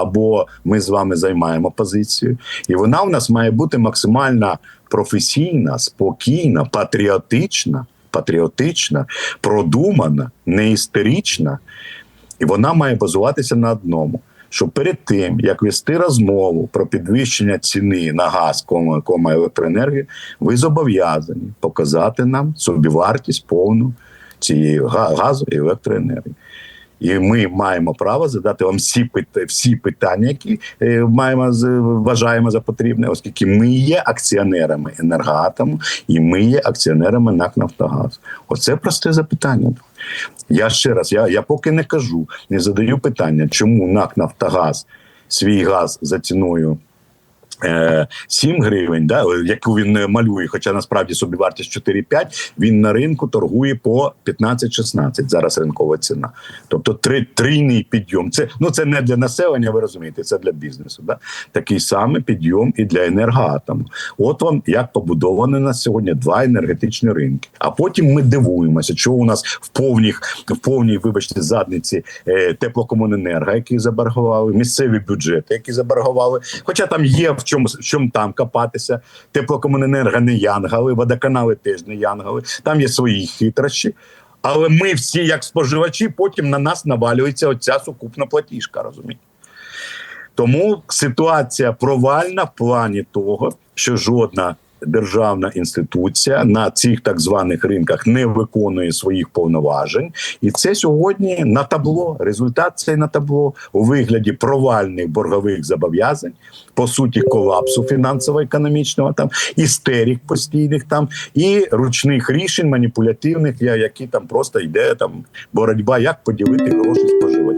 або ми з вами займаємо позицію, і вона в нас має бути максимально професійна, спокійна, патріотична, патріотична, продумана, не істерична. І вона має базуватися на одному. Що перед тим як вести розмову про підвищення ціни на газ, кома, кома електроенергію, ви зобов'язані показати нам собівартість повну цієї га- газу і електроенергії. І ми маємо право задати вам всі питання, всі питання, які е, маємо вважаємо за потрібне, оскільки ми є акціонерами енергоатому і ми є акціонерами НАК Нафтогаз. Оце просте запитання. Я ще раз, я, я поки не кажу, не задаю питання, чому НАК Нафтогаз свій газ за ціною. Е, 7 гривень, да, яку він е, малює, хоча насправді собівартість 4-5, він на ринку торгує по 15-16, зараз ринкова ціна. Тобто три, трійний підйом. Це, ну, це не для населення, ви розумієте, це для бізнесу. Да? Такий самий підйом і для енергоатому. От вам як побудовані на сьогодні два енергетичні ринки. А потім ми дивуємося, чого у нас в повній, в повній, вибачте, задниці е, теплокомуненерго, які заборгували, місцеві бюджети, які заборгували. Хоча там є в чому, чому там копатися. Теплокомуненерго не янгали, водоканали теж не янгали. Там є свої хитрощі. Але ми всі, як споживачі, потім на нас навалюється оця сукупна платіжка, розумієте? Тому ситуація провальна в плані того, що жодна державна інституція на цих так званих ринках не виконує своїх повноважень, і це сьогодні на табло. Результат цей на табло у вигляді провальних боргових зобов'язань, по суті, колапсу фінансово-економічного там істерик постійних там і ручних рішень маніпулятивних, які там просто йде там боротьба, як поділити гроші споживачів.